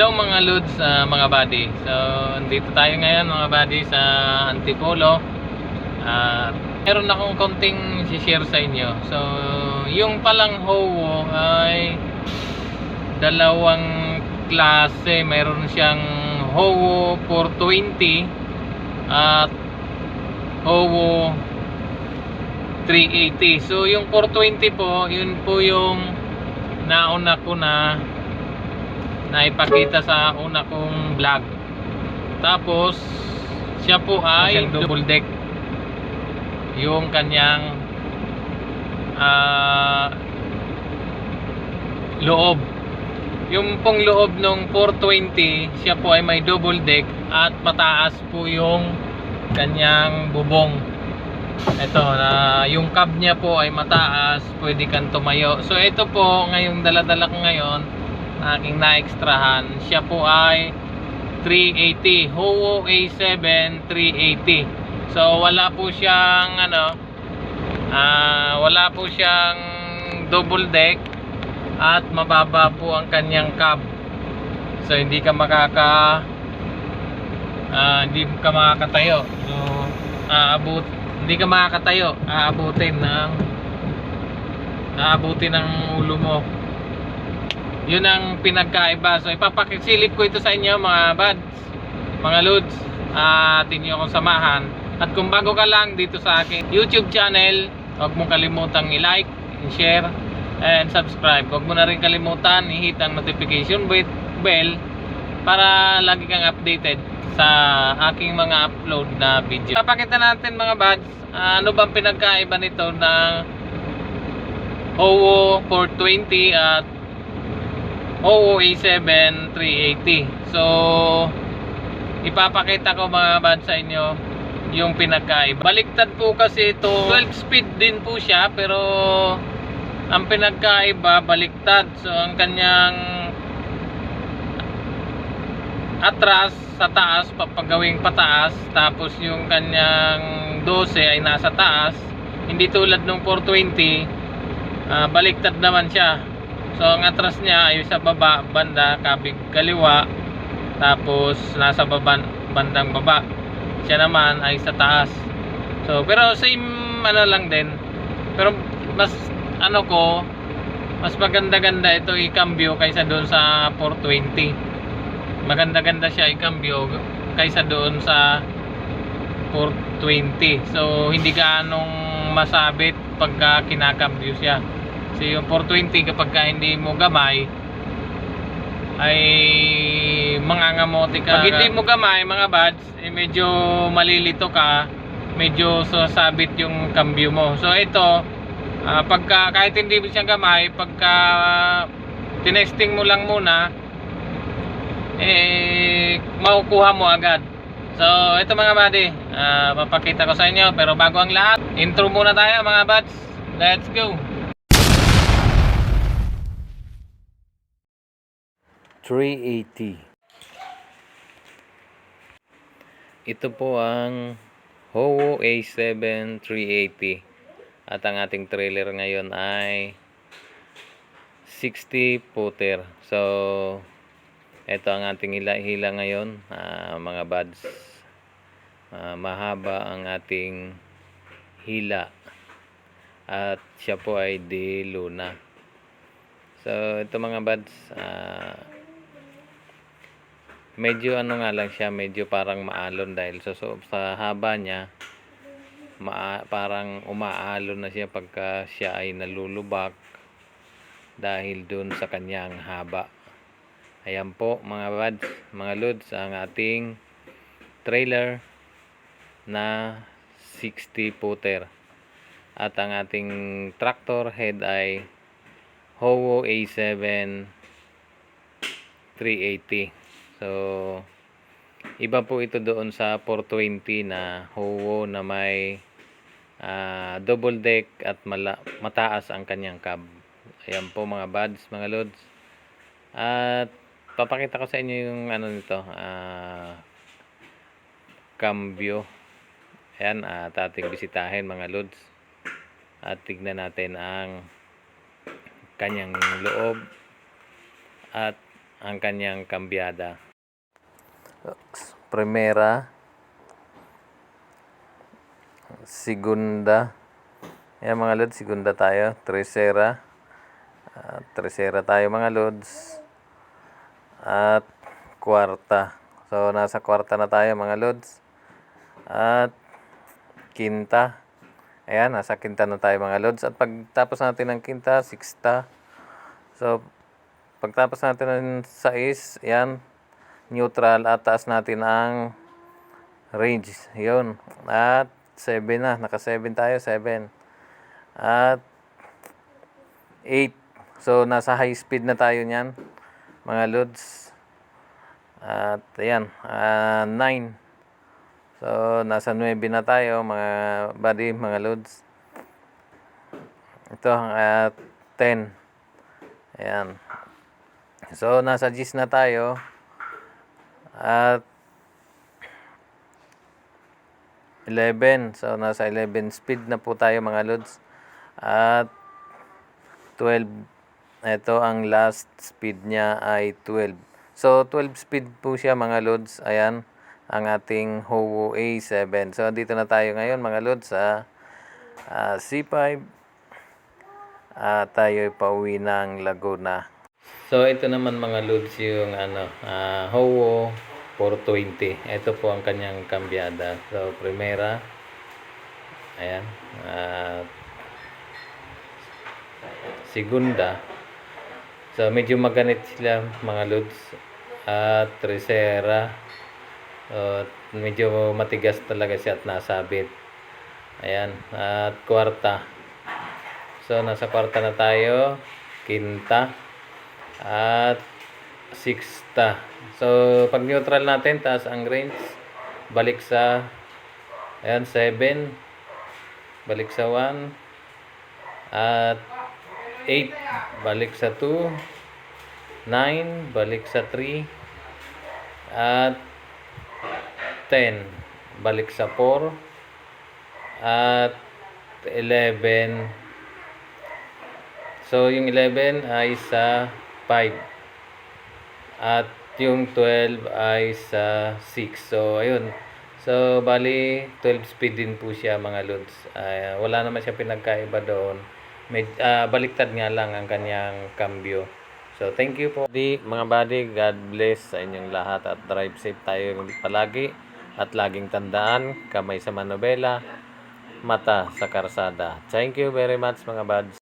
Hello mga Lods, ah, mga buddy. So, andito tayo ngayon mga buddy sa Antipolo. At meron akong konting share sa inyo. So, yung palang Howo ay dalawang klase. Meron siyang Howo 420 at Howo 380. So, yung 420 po, yun po yung nauna ko na na ipakita sa una kong vlog. Tapos, siya po ay double deck. Yung kanyang ah, loob. Yung pong loob ng 420, siya po ay may double deck at mataas po yung kanyang bubong. Ito, na yung cab niya po ay mataas, pwede kang tumayo. So ito po, ngayong daladala ko ngayon, aking na-extrahan, siya po ay 380, Howo A7 380. So wala po siyang ano, ah wala po siyang double deck at mababa po ang kanyang cab. So hindi ka makaka ah, hindi ka makakatayo. So aabot hindi ka makakatayo, aabutin ng aabutin ng ulo mo. Yun ang pinagkaiba. So ipapakisilip ko ito sa inyo mga buds, mga lods. At inyo akong samahan. At kung bago ka lang dito sa aking YouTube channel, huwag mong kalimutang i-like, i-share, and subscribe. Huwag mo na rin kalimutan i-hit ang notification bell para lagi kang updated sa aking mga upload na video. Papakita natin mga buds, ah, ano bang pinagkaiba nito ng OO 420 at OO A7 380. So, ipapakita ko mga buds sa inyo yung pinagkaiba. Baliktad po kasi ito, 12 speed din po siya pero ang pinagkaiba baliktad. So, ang kanyang atras sa taas papagawing pataas tapos yung kanyang 12 ay nasa taas hindi tulad nung 420 ah, baliktad naman siya so ang atras niya ay sa baba banda kabig kaliwa. Tapos nasa baba, bandang baba. Siya naman ay sa taas. So pero same ano lang din. Pero mas ano ko mas maganda-ganda ito i-cambio kaysa doon sa 420 maganda-ganda siya i-cambio kaysa doon sa 420 so hindi ka anong masabit pagka kinakambyo siya kasi yung 420 kapag ka hindi mo gamay ay mangangamote ka. Pag hindi mo gamay mga buds eh, medyo malilito ka medyo sasabit yung cambio mo. So ito ah, pagka kahit hindi mo siya gamay pagka tinesting mo lang muna eh makukuha mo agad. So ito mga buddy ah, papakita ko sa inyo pero bago ang lahat intro muna tayo mga buds. Let's go 380 ito po ang Howo A7 380 at ang ating trailer ngayon ay 60 footer. So ito ang ating hila, hila ngayon. Ah, mga buds Ah, mahaba ang ating hila. At siya po ay de luna. So ito mga buds ah, medyo ano nga lang siya medyo parang maalon dahil sa, so, sa haba niya maa, parang umaalon na siya pagka siya ay nalulubak dahil dun sa kanyang haba. Ayan po mga buds mga lods ang ating trailer na 60 footer. At ang ating tractor head ay Howo A7 380 so iba po ito doon sa 420 na Howo na may ah, double deck at mala- mataas ang kanyang cab. Ayan po mga buds mga lods. At papakita ko sa inyo yung ano nito ah cambio. Ayan at ating bisitahin mga lods. At tignan natin ang kanyang loob at ang kanyang kambyada. Primera. Segunda. Yan mga lods, segunda tayo. Tercera. Ah, tercera tayo mga lods. At kwarta. So, nasa kwarta na tayo mga lods. At kinta. Ayan, nasa kinta na tayo mga lods. At pagtapos natin ng kinta, sixta. So, pagtapos natin ng sais, yan, neutral at taas natin ang range. Yun. At 7 na. Naka 7 tayo. 7. At 8. So, nasa high speed na tayo niyan. Mga loads. At ayan. 9. so, nasa 9 na tayo. Mga buddy, mga loads. Ito. At 10. Ayan. So, nasa G's na tayo. At 11. So, nasa 11 speed na po tayo mga lods. At 12. Ito ang last speed niya ay 12. So, 12 speed po siya mga lods. Ayan. Ang ating Howo A7. So, dito na tayo ngayon mga lods sa ah, C5. At tayo pauwi ng Laguna. So ito naman mga loads yung ano, ah, Howo 420. Ito po ang kanyang kambyada. So primera. Ayan. At segunda. So medyo maganit sila mga loads. At tercera. So, medyo matigas talaga siya at nasabit. Ayan. At kwarta. So nasa kwarta na tayo. Quinta at sixta. So, pag neutral natin, taas ang range, balik sa, ayan, 7, balik sa 1, at 8, balik sa 2, 9, balik sa 3, at 10, balik sa 4, at 11, So, yung 11 ay sa 5. At yung 12 ay sa 6. So, ayun. So, bali, 12 speed din po siya mga loads. Ay, wala naman siya pinagkaiba doon. Med, ah, baliktad nga lang ang kanyang cambio. So, thank you po. Di, mga buddy, God bless sa inyong lahat at drive safe tayo palagi. At laging tandaan, kamay sa manobela, mata sa karsada. Thank you very much mga buds.